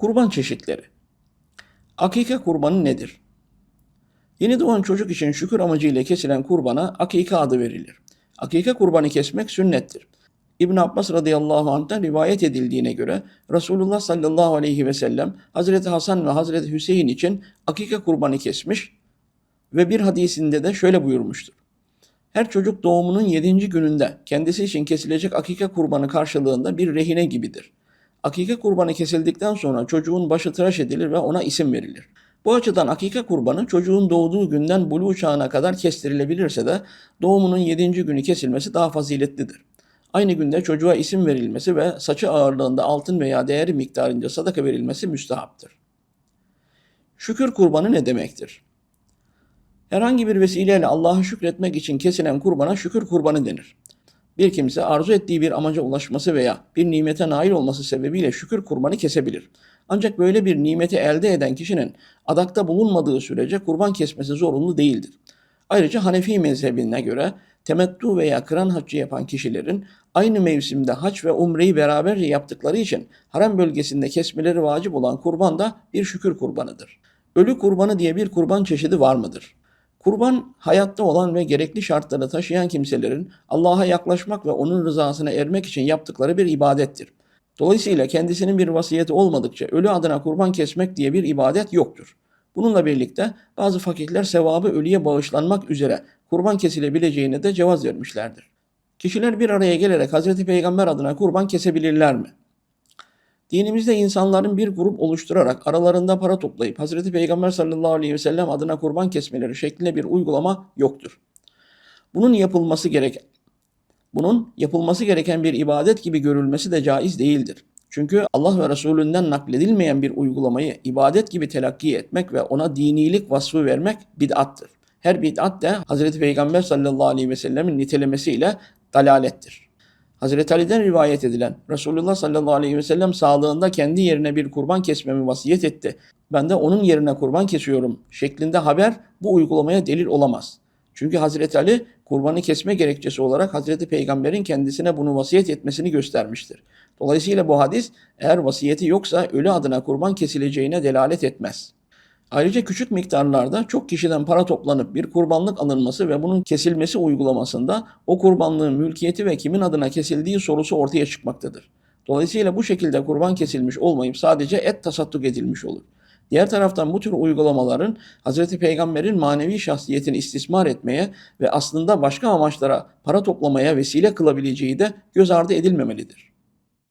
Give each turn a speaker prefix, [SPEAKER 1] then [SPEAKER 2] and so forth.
[SPEAKER 1] Kurban çeşitleri. Akike kurbanı nedir? Yeni doğan çocuk için şükür amacıyla kesilen kurbana akike adı verilir. Akike kurbanı kesmek sünnettir. İbn Abbas radıyallahu anh'tan rivayet edildiğine göre Resulullah sallallahu aleyhi ve sellem Hazreti Hasan ve Hazreti Hüseyin için akike kurbanı kesmiş ve bir hadisinde de şöyle buyurmuştur. Her çocuk doğumunun yedinci gününde kendisi için kesilecek akike kurbanı karşılığında bir rehine gibidir. Akike kurbanı kesildikten sonra çocuğun başı tıraş edilir ve ona isim verilir. Bu açıdan akike kurbanı çocuğun doğduğu günden buluğ çağına kadar kestirilebilirse de doğumunun yedinci günü kesilmesi daha faziletlidir. Aynı günde çocuğa isim verilmesi ve saçı ağırlığında altın veya değeri miktarınca sadaka verilmesi müstehaptır. Şükür kurbanı ne demektir? Herhangi bir vesileyle Allah'a şükretmek için kesilen kurbana şükür kurbanı denir. Bir kimse arzu ettiği bir amaca ulaşması veya bir nimete nail olması sebebiyle şükür kurbanı kesebilir. Ancak böyle bir nimeti elde eden kişinin adakta bulunmadığı sürece kurban kesmesi zorunlu değildir. Ayrıca Hanefi mezhebine göre temettu veya kıran haccı yapan kişilerin aynı mevsimde hac ve umreyi beraberce yaptıkları için harem bölgesinde kesmeleri vacip olan kurban da bir şükür kurbanıdır. Ölü kurbanı diye bir kurban çeşidi var mıdır? Kurban hayatta olan ve gerekli şartları taşıyan kimselerin Allah'a yaklaşmak ve onun rızasına ermek için yaptıkları bir ibadettir. Dolayısıyla kendisinin bir vasiyeti olmadıkça ölü adına kurban kesmek diye bir ibadet yoktur. Bununla birlikte bazı fakirler sevabı ölüye bağışlanmak üzere kurban kesilebileceğine de cevaz vermişlerdir. Kişiler bir araya gelerek Hz. Peygamber adına kurban kesebilirler mi? Dinimizde insanların bir grup oluşturarak aralarında para toplayıp Hazreti Peygamber sallallahu aleyhi ve sellem adına kurban kesmeleri şeklinde bir uygulama yoktur. Bunun yapılması gerek bunun yapılması gereken bir ibadet gibi görülmesi de caiz değildir. Çünkü Allah ve Resulünden nakledilmeyen bir uygulamayı ibadet gibi telakki etmek ve ona dinilik vasfı vermek bid'attır. Her bid'at de Hazreti Peygamber sallallahu aleyhi ve sellemin nitelemesiyle dalalettir. Hazreti Ali'den rivayet edilen Resulullah sallallahu aleyhi ve sellem sağlığında kendi yerine bir kurban kesmemi vasiyet etti. Ben de onun yerine kurban kesiyorum şeklinde haber bu uygulamaya delil olamaz. Çünkü Hazreti Ali kurbanı kesme gerekçesi olarak Hazreti Peygamber'in kendisine bunu vasiyet etmesini göstermiştir. Dolayısıyla bu hadis eğer vasiyeti yoksa ölü adına kurban kesileceğine delalet etmez. Ayrıca küçük miktarlarda çok kişiden para toplanıp bir kurbanlık alınması ve bunun kesilmesi uygulamasında o kurbanlığın mülkiyeti ve kimin adına kesildiği sorusu ortaya çıkmaktadır. Dolayısıyla bu şekilde kurban kesilmiş olmayıp sadece et tasadduk edilmiş olur. Diğer taraftan bu tür uygulamaların Hz. Peygamber'in manevi şahsiyetini istismar etmeye ve aslında başka amaçlara para toplamaya vesile kılabileceği de göz ardı edilmemelidir.